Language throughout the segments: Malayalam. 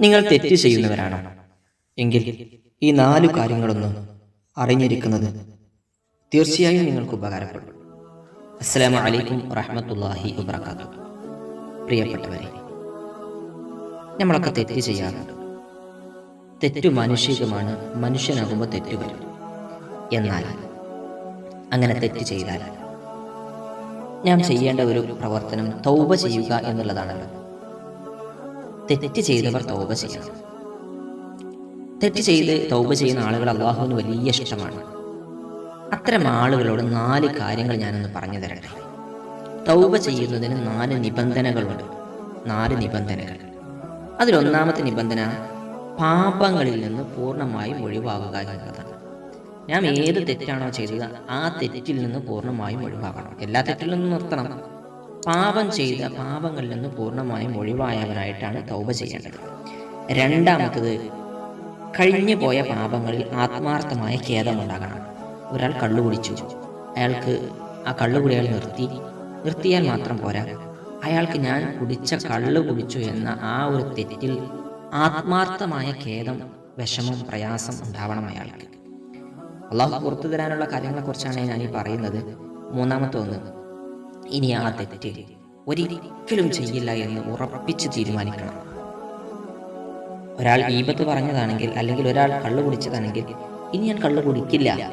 നിങ്ങൾ തെറ്റ് ചെയ്യുന്നവരാണോ. എങ്കിൽ ഈ നാലു കാര്യങ്ങളൊന്ന് അറിഞ്ഞിരിക്കുന്നത് തീർച്ചയായും നിങ്ങൾക്ക് ഉപകാരപ്പെടും. അസ്സലാമു അലൈക്കും വറഹമത്തല്ലാഹി വബറകാതുഹു. പ്രിയപ്പെട്ടവരെ നമ്മളൊക്കെ തെറ്റ് ചെയ്യാറുണ്ട്. തെറ്റു മാനുഷികമാണ് മനുഷ്യനാകുമ്പോൾ തെറ്റ് വരും. എന്നാൽ അങ്ങനെ തെറ്റ് ചെയ്താൽ ഞാൻ ചെയ്യേണ്ട ഒരു പ്രവർത്തനം തൗബ ചെയ്യുക എന്നുള്ളതാണല്ലോ. തെറ്റ് ചെയ്തവർ തൗബ ചെയ്യണം. തെറ്റ് ചെയ്ത് തൗബ ചെയ്യുന്ന ആളുകൾ അള്ളാഹുവിന് വലിയ ഇഷ്ടമാണ്. അത്തരം ആളുകളോട് നാല് കാര്യങ്ങൾ ഞാനൊന്ന് പറഞ്ഞു തരട്ടെ. തൗബ ചെയ്യുന്നതിന് നാല് നിബന്ധനകളുണ്ട്. നാല് നിബന്ധനകൾ. അതിലൊന്നാമത്തെ നിബന്ധന പാപങ്ങളിൽ നിന്ന് പൂർണമായും ഒഴിവാകുക എന്നുള്ളതാണ് ഞാൻ ഏത് തെറ്റാണോ ചെയ്തത് ആ തെറ്റിൽ നിന്ന് പൂർണമായും ഒഴിവാകണം. എല്ലാ തെറ്റിൽ നിന്നും നിർത്തണം. പാപം ചെയ്ത പാപങ്ങളിൽ നിന്ന് പൂർണമായും ഒഴിവായവനായിട്ടാണ് തൗബ ചെയ്യേണ്ടത്. രണ്ടാമത്തത് കഴിഞ്ഞു പോയ പാപങ്ങളിൽ ആത്മാർത്ഥമായ ഖേദമുണ്ടാകണം. ഒരാൾ കള്ളു കുടിച്ചു. അയാൾക്ക് ആ കള്ളുകുടി അയാൾ നിർത്തി. നിർത്തിയാൽ മാത്രം പോരാ. അയാൾക്ക് ഞാൻ കുടിച്ച കള്ളു കുടിച്ചു എന്ന ആ ഒരു തെറ്റിൽ ആത്മാർത്ഥമായ ഖേദം വിഷമം പ്രയാസം ഉണ്ടാവണം അയാൾക്ക്. അള്ളാഹു പുറത്തു തരാനുള്ള കാര്യങ്ങളെക്കുറിച്ചാണ് ഞാൻ ഈ പറയുന്നത്. മൂന്നാമത്തെ ഒന്ന് ഇനി ആ തെറ്റ് ഒരിക്കലും ചെയ്യില്ല എന്ന് ഉറപ്പിച്ച് തീരുമാനിക്കണം. ഒരാൾ ഈപത്ത് പറഞ്ഞതാണെങ്കിൽ അല്ലെങ്കിൽ ഒരാൾ കള്ളു കുടിച്ചതാണെങ്കിൽ ഇനി ഞാൻ കള്ളു കുടിക്കില്ല.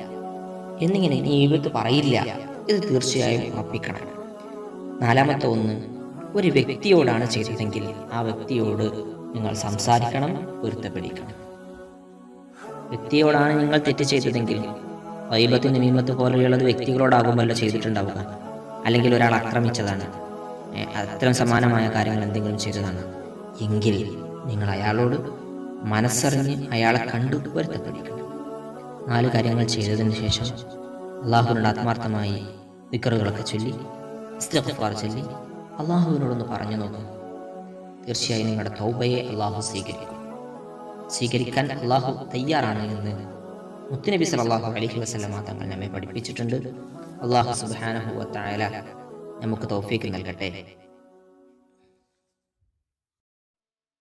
എന്നിങ്ങനെ ഇനി ഈപത്ത് പറയില്ല. ഇത് തീർച്ചയായും ഉറപ്പിക്കണം. നാലാമത്തെ ഒന്ന് ഒരു വ്യക്തിയോടാണ് ചെയ്തതെങ്കിൽ ആ വ്യക്തിയോട് നിങ്ങൾ സംസാരിക്കണം പൊരുത്തപ്പെടിക്കണം. വ്യക്തിയോടാണ് നിങ്ങൾ തെറ്റ് ചെയ്തതെങ്കിൽ വൈബത്ത് നിയമത്ത് പോലെയുള്ളത് വ്യക്തികളോടാകുമല്ലോ ചെയ്തിട്ടുണ്ടാവുക. അല്ലെങ്കിൽ ഒരാൾ ആക്രമിച്ചതാണ്. അത്തരം സമാനമായ കാര്യങ്ങൾ എന്തെങ്കിലും ചെയ്തതാണ്. എങ്കിൽ നിങ്ങൾ അയാളോട് മനസ്സറിഞ്ഞ് അയാളെ കണ്ടു പൊരുത്തപ്പെടിക്കണം നാല് കാര്യങ്ങൾ ചെയ്തതിന് ശേഷം അള്ളാഹുവിനോട് ആത്മാർത്ഥമായി വിക്കറുകളൊക്കെ ചൊല്ലി ഇസ്തിഗ്ഫാർ ചൊല്ലി അള്ളാഹുവിനോടൊന്ന് പറഞ്ഞു നോക്കും. തീർച്ചയായും നിങ്ങളുടെ തൗബയെ അള്ളാഹു സ്വീകരിക്കും. സ്വീകരിക്കാൻ അള്ളാഹു തയ്യാറാണ് എന്ന് മുത്തുനബി സലാഹു അലഹി വസല്ലമ തങ്ങൾ നമ്മെ പഠിപ്പിച്ചിട്ടുണ്ട്. അള്ളാഹു സുബ്ഹാനഹു വ തആല നമുക്ക് തൗഫീക്ക് നൽകട്ടെ